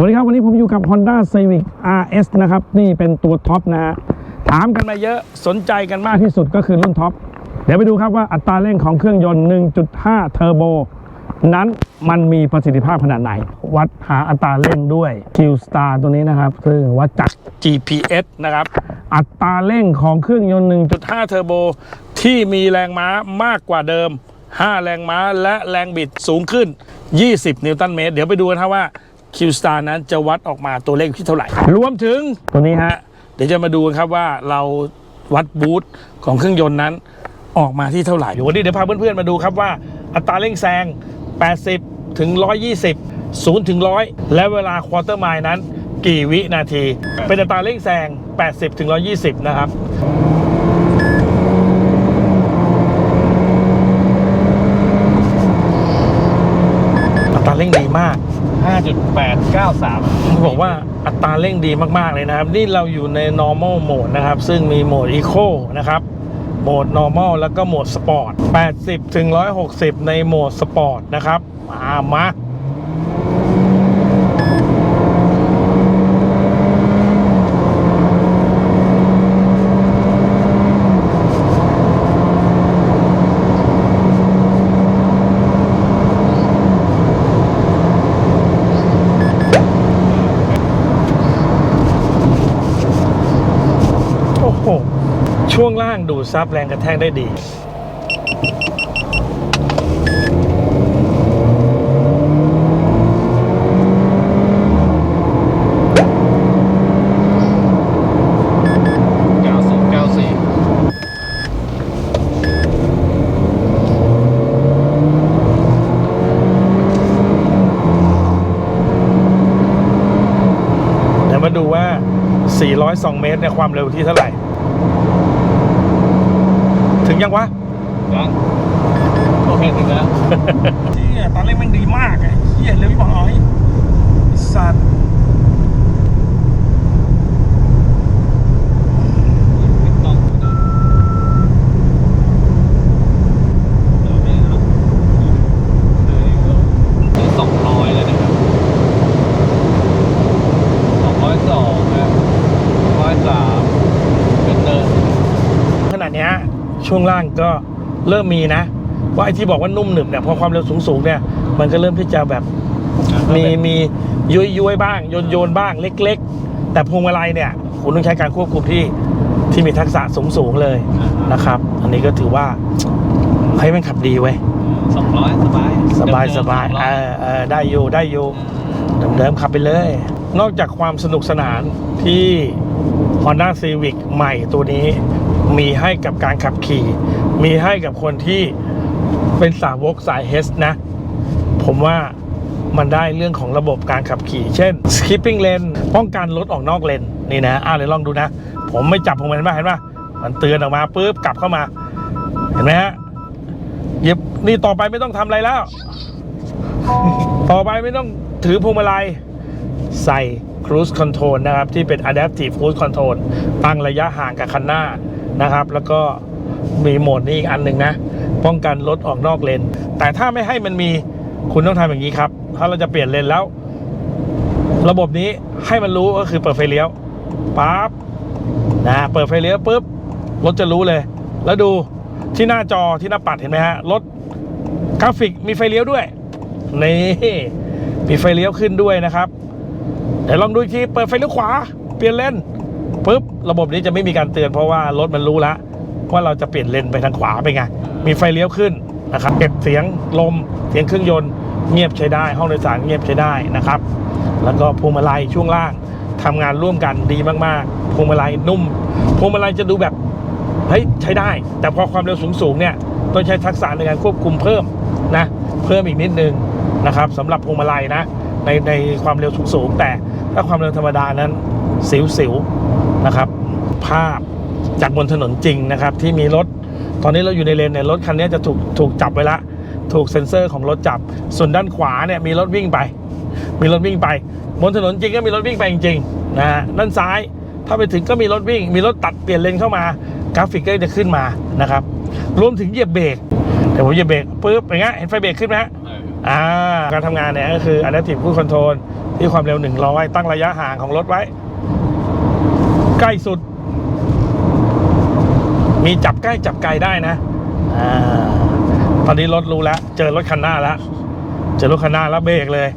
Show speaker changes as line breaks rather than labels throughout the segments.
วัสดีครับ วันนี้ผมอยู่กับ Honda Civic RS นะครับ นี่เป็นตัวท็อปนะฮะถามกันมาเยอะสนใจกันมากที่สุดก็คือรุ่นท็อป เดี๋ยวไปดูครับว่าอัตราเร่งของเครื่องยนต์ 1.5 เทอร์โบ นั้นมันมีประสิทธิภาพขนาดไหน วัดหาอัตราเร่งด้วย Q Star ตัวนี้นะครับ ซึ่งวัดจาก GPS นะครับ อัตราเร่งของเครื่องยนต์ 1.5 เทอร์โบ ที่มีแรงม้ามากกว่าเดิม 5 แรงม้าและแรงบิดสูงขึ้น 20 นิวตันเมตร เดี๋ยวไปดูกันครับว่า Q Star นั้นจะวัดออกมาตัวเลขที่เท่าไหร่ รวมถึงตัวนี้ฮะ เดี๋ยวจะมาดูกันครับว่าเราวัดบูตของเครื่องยนต์นั้นออกมาที่เท่าไหร่เดี๋ยววันนี้เดี๋ยวพาเพื่อนๆมาดูครับว่าอัตราเร่งแซง 80 ถึง 120 0 ถึง 100 และเวลาควอเตอร์ไมล์นั้น กี่วินาที เป็นอัตราเร่งแซง 80 ถึง 120 นะครับ อัตรา เร่งดีมาก
5.893
บอกว่าอัตราเร่งดีมากๆเลยนะครับ นี่เราอยู่ใน normal mode นะครับ ซึ่งมีโหมด eco นะครับ โหมด normal แล้วก็โหมด sport 80ถึง160 ในโหมด sport นะครับ มามา โอ้โหช่วงล่างดูดซับแรงกระแทกได้ดี
9094
เดี๋ยวมาดูว่า 402 เมตรในยความเร็วที่เท่าไหร่ ถึงยังวะ
ยังโอเคถึงแล้ว
เฮียตอนแรกแม่งดีมากไอ้เฮียเร็วที่บอกเอาไอ้สัตว์
ไม่ต้องเดินเดินไม่เอาเดินอยู่ถึง200เลยนะครับ202นะ103เป็นเดิน
ขนาดเนี้ย ช่วงล่างก็เริ่มมีนะว่าไอ้ที่บอกว่านุ่มหนึบเนี่ยพอความเร็วสูงๆเนี่ยมันก็เริ่มที่จะแบบมีมียุยยุยๆบ้างโยนโยนๆบ้างเล็ก ๆ แต่พวงมาลัยเนี่ยคุณต้องใช้การควบคุมที่ที่มีทักษะสูงๆเลยนะครับ อันนี้ก็ถือว่าเฮ้ยมันขับดีเว้ย
สองร้อยสบาย
สบายสบายเออเออได้อยู่ได้อยู่เดิมๆขับไปเลย นอกจากความสนุกสนานที่ Honda Civic ใหม่ตัวนี้ มีให้กับการขับขี่ มีให้กับคนที่เป็นสาวกสายเฮสนะ ผมว่ามันได้เรื่องของระบบการขับขี่ เช่น skipping lane ป้องกันรถออกนอกเลนนี่นะอ่าเดี๋ยวลองดูนะ ผมไม่จับผมเห็นป่ะเห็นปะมันเตือนออกมาปุ๊บกลับเข้ามา เห็นไหมฮะหยิบนี่ต่อไปไม่ต้องทำอะไรแล้ว ต่อไปไม่ต้องถือพวงมาลัยใส่ Cruise Control นะครับ ที่เป็น Adaptive Cruise Control ตั้งระยะห่างกับคันหน้า นะครับ แล้วก็มีโหมดนี้อีกอันหนึ่งนะ ป้องกันรถออกนอกเลน แต่ถ้าไม่ให้มันมีคุณต้องทำอย่างนี้ครับ ถ้าเราจะเปลี่ยนเลนแล้ว ระบบนี้ให้มันรู้ก็คือเปิดไฟเลี้ยวปั๊บนะเปิดไฟเลี้ยวปุ๊บรถจะรู้เลย แล้วดูที่หน้าจอที่หน้าปัดเห็นไหมฮะรถกราฟิกมีไฟเลี้ยวด้วยนี่มีไฟเลี้ยวขึ้นด้วยนะครับเดี๋ยวลองดูอีกทีเปิดไฟเลี้ยวขวา เปลี่ยนเลน ปุ๊บระบบนี้จะไม่มีการเตือนเพราะว่ารถมันรู้แล้วว่าเราจะเปลี่ยนเลนไปทางขวาไปไงมีไฟเลี้ยวขึ้นนะครับเก็บเสียงลมเสียงเครื่องยนต์เงียบใช้ได้ ห้องโดยสารเงียบใช้ได้นะครับ แล้วก็พวงมาลัยช่วงล่างทำงานร่วมกันดีมากๆพวงมาลัยนุ่มพวงมาลัยจะดูแบบเฮ้ยใช้ได้ แต่พอความเร็วสูงๆเนี่ยต้องใช้ทักษะในการควบคุมเพิ่มนะเพิ่มอีกนิดนึงนะครับสำหรับพวงมาลัยนะในในความเร็วสูงๆแต่ถ้าความเร็วธรรมดานั้นสิวๆ นะครับ ภาพจากบนถนนจริงนะครับ ที่มีรถ ตอนนี้เราอยู่ในเลนเนี่ยรถคันนี้จะถูกถูกจับไว้ละ ถูกเซ็นเซอร์ของรถจับ ส่วนด้านขวาเนี่ยมีรถวิ่งไป มีรถวิ่งไป บนถนนจริงก็มีรถวิ่งไปจริงๆนะฮะด้านซ้ายถ้าไปถึงก็มีรถวิ่ง มีรถตัดเปลี่ยนเลนเข้ามากราฟิกก็จะขึ้นมานะครับ รวมถึงเหยียบเบรกเดี๋ยวผมเหยียบเบรกปุ๊บอย่างเงี้ยเห็นไฟเบรกขึ้นไหมฮะ
เออ
อ่าการทำงานเนี่ยก็คือ adaptive cruise control ที่ความเร็ว 100 ตั้งระยะห่างของรถไว้ ใกล้สุด มีจับใกล้จับไกลได้นะอ่าตอนนี้รถรู้แล้ว เจอรถคันหน้าแล้ว เจอรถคันหน้าแล้วเบรกเลย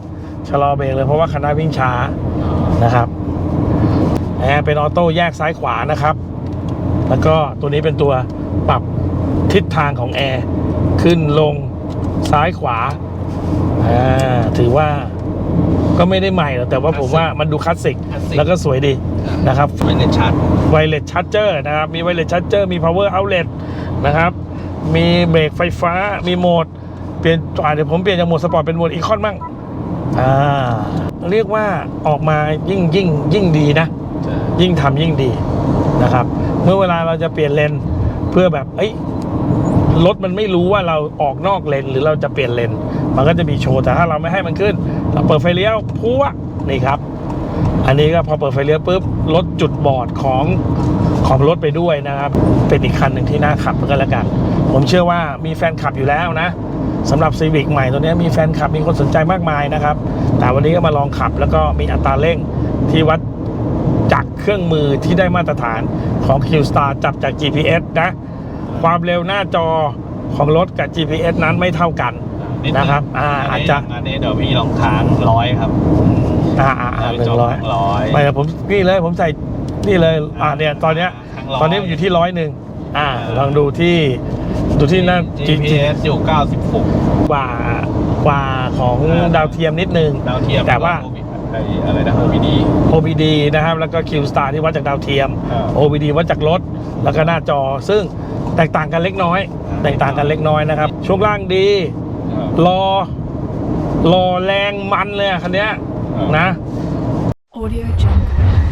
ชะลอเบรกเลยเพราะว่าคันหน้าวิ่งช้านะครับแอร์เป็นออโต้แยกซ้ายขวานะครับ แล้วก็ตัวนี้เป็นตัวปรับทิศทางของแอร์ขึ้นลงซ้ายขวาอ่าถือว่า ก็ไม่ได้ใหม่หรอกแต่ว่าผมว่ามันดูคลาสสิก
คลาสสิก
แล้วก็สวยดีนะครับ
ไม่ได้ชาร์จ
ไวเลสชาร์เจอร์นะครับ มีไวเลสชาร์เจอร์มี power outlet นะครับ มีเบรกไฟฟ้ามีโหมด เปลี่ยนอ่าเดี๋ยวผมเปลี่ยนจากโหมดสปอร์ตเป็นโหมดอีคอนบ้างอ่าเรียกว่าออกมายิ่งยิ่งยิ่งดีนะยิ่งทำยิ่งดีนะครับ เมื่อเวลาเราจะเปลี่ยนเลนเพื่อแบบเอ้ยรถมันไม่รู้ว่าเราออกนอกเลนหรือเราจะเปลี่ยนเลนมันก็จะมีโชว์แต่ถ้าเราไม่ให้มันขึ้น เราเปิดไฟเลี้ยวพัวนี่ครับ อันนี้ก็พอเปิดไฟเลี้ยวปุ๊บลดจุดบอดของของรถไปด้วยนะครับ เป็นอีกคันหนึ่งที่น่าขับก็แล้วกัน ผมเชื่อว่ามีแฟนคลับอยู่แล้วนะสำหรับ Civic ใหม่ตัวนี้มีแฟนคลับมีคนสนใจมากมายนะครับ แต่วันนี้ก็มาลองขับแล้วก็มีอัตราเร่งที่วัดจากเครื่องมือที่ได้มาตรฐานของ Q-Star จับจาก GPS นะ ความเร็วหน้าจอของรถกับ GPS นั้นไม่เท่ากัน นะครับอ่าอาจจะ
อันนี้เดี๋ยวพี่ลองค้างร้อยครับ
อ่าอ่าอ่าหนึ่งร้อย
ร้อย
ไม่แต่ผมนี่เลยผมใส่นี่เลยอ่าเนี่ยตอนเนี้ย
ทั้งร้อย
ตอนนี้มันอยู่ที่ร้อยหนึ่งอ่าลองดูที่ดูที่หน้า
GPS อยู่ 96
กว่ากว่าของ
อ่า
ดาวเทียมนิดนึง
ดาวเทียม
แต่ว่า
ไอ้อะไรนะ OBD
OBD นะครับ แล้วก็ Q Star ที่วัดจากดาวเทียม
อ่า
OBD วัดจากรถ แล้วก็หน้าจอซึ่งแตกต่างกันเล็กน้อย
อ่า
แตกต่างกันเล็กน้อยนะครับ ช่วงล่างดี รอรอแรงมันเลยอะคันเนี้ยนะ
Audio Jungle.